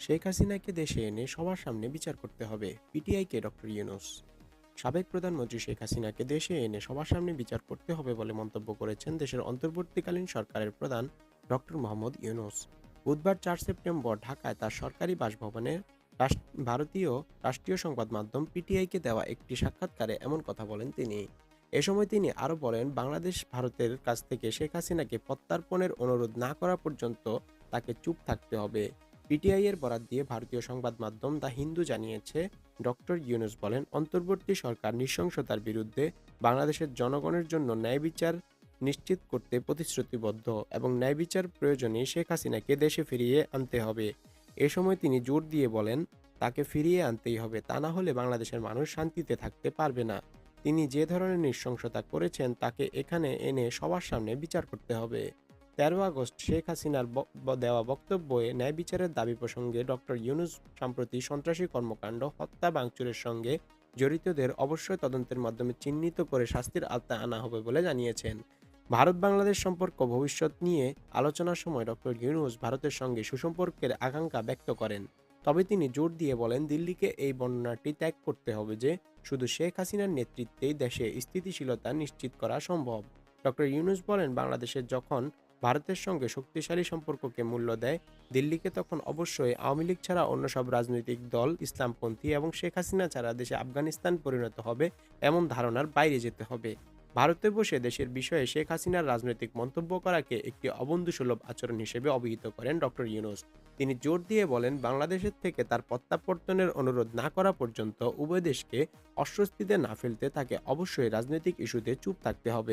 শেখ হাসিনাকে দেশে এনে সবার সামনে বিচার করতে হবে, পিটিআইকে ডক্টর ইউনুস। সাবেক প্রধানমন্ত্রী শেখ হাসিনাকে দেশে এনে সবার সামনে বিচার করতে হবে বলে মন্তব্য করেছেন দেশের অন্তর্বর্তীকালীন সরকারের প্রধান ডক্টর মোহাম্মদ ইউনুস। বুধবার চার সেপ্টেম্বর ঢাকায় তার সরকারি বাসভবনে ভারতীয় রাষ্ট্রীয় সংবাদ মাধ্যম পিটিআইকে দেওয়া একটি সাক্ষাৎকারে এমন কথা বলেন তিনি। এ সময় তিনি আরও বলেন, বাংলাদেশ ভারতের কাছ থেকে শেখ হাসিনাকে প্রত্যার্পণের অনুরোধ না করা পর্যন্ত তাকে চুপ থাকতে হবে। পিটিআই এর বরাত দিয়ে ভারতীয় সংবাদ মাধ্যম দ্য হিন্দু জানিয়েছে, ডক্টর ইউনুস বলেন, অন্তর্বর্তী সরকার নৃশংসতার বিরুদ্ধে বাংলাদেশের জনগণের জন্য ন্যায় বিচার নিশ্চিত করতে প্রতিশ্রুতিবদ্ধ এবং ন্যায় বিচার প্রয়োজনে শেখ হাসিনাকে দেশে ফিরিয়ে আনতে হবে। এ সময় তিনি জোর দিয়ে বলেন, তাকে ফিরিয়ে আনতেই হবে, তা না হলে বাংলাদেশের মানুষ শান্তিতে থাকতে পারবে না। তিনি যে ধরনের নৃশংসতা করেছেন, তাকে এখানে এনে সবার সামনে বিচার করতে হবে। তেরো আগস্ট শেখ হাসিনার দেওয়া বক্তব্যে ন্যায় বিচারের দাবি প্রসঙ্গে ডক্টর ইউনুস সম্প্রতি সন্ত্রাসী কর্মকাণ্ড, হত্যা, ভাঙচুরের সঙ্গে জড়িতদের অবশ্যই তদন্তের মাধ্যমে চিহ্নিত করে শাস্তির আওতায় আনা হবে বলে জানিয়েছেন। ভারত বাংলাদেশ সম্পর্ক ভবিষ্যৎ নিয়ে আলোচনার সময় ডক্টর ইউনুস ভারতের সঙ্গে সুসম্পর্কের আকাঙ্ক্ষা ব্যক্ত করেন। তবে তিনি জোর দিয়ে বলেন, দিল্লিকে এই বর্ণনাটি ত্যাগ করতে হবে যে শুধু শেখ হাসিনার নেতৃত্বেই দেশে স্থিতিশীলতা নিশ্চিত করা সম্ভব। ডক্টর ইউনুস বলেন বাংলাদেশের যখন ভারতের সঙ্গে শক্তিশালী সম্পর্ককে মূল্য দেয়। দিল্লিকে তখন অবশ্যই আওয়ামী লীগ ছাড়া অন্য সব রাজনৈতিক দল, ইসলামপন্থী এবং শেখ হাসিনা ছাড়া দেশে আফগানিস্তান পরিণত হবে এমন ধারণার বাইরে যেতে হবে। ভারতে বসে দেশের বিষয়ে শেখ হাসিনার রাজনৈতিক মন্তব্য করাকে একটি অবন্ধুসুলভ আচরণ হিসেবে অভিহিত করেন ডক্টর ইউনুস। তিনি জোর দিয়ে বলেন, বাংলাদেশের থেকে তার প্রত্যাবর্তনের অনুরোধ না করা পর্যন্ত উভয় দেশকে অস্বস্তিতে না ফেলতে তাকে অবশ্যই রাজনৈতিক ইস্যুতে চুপ থাকতে হবে।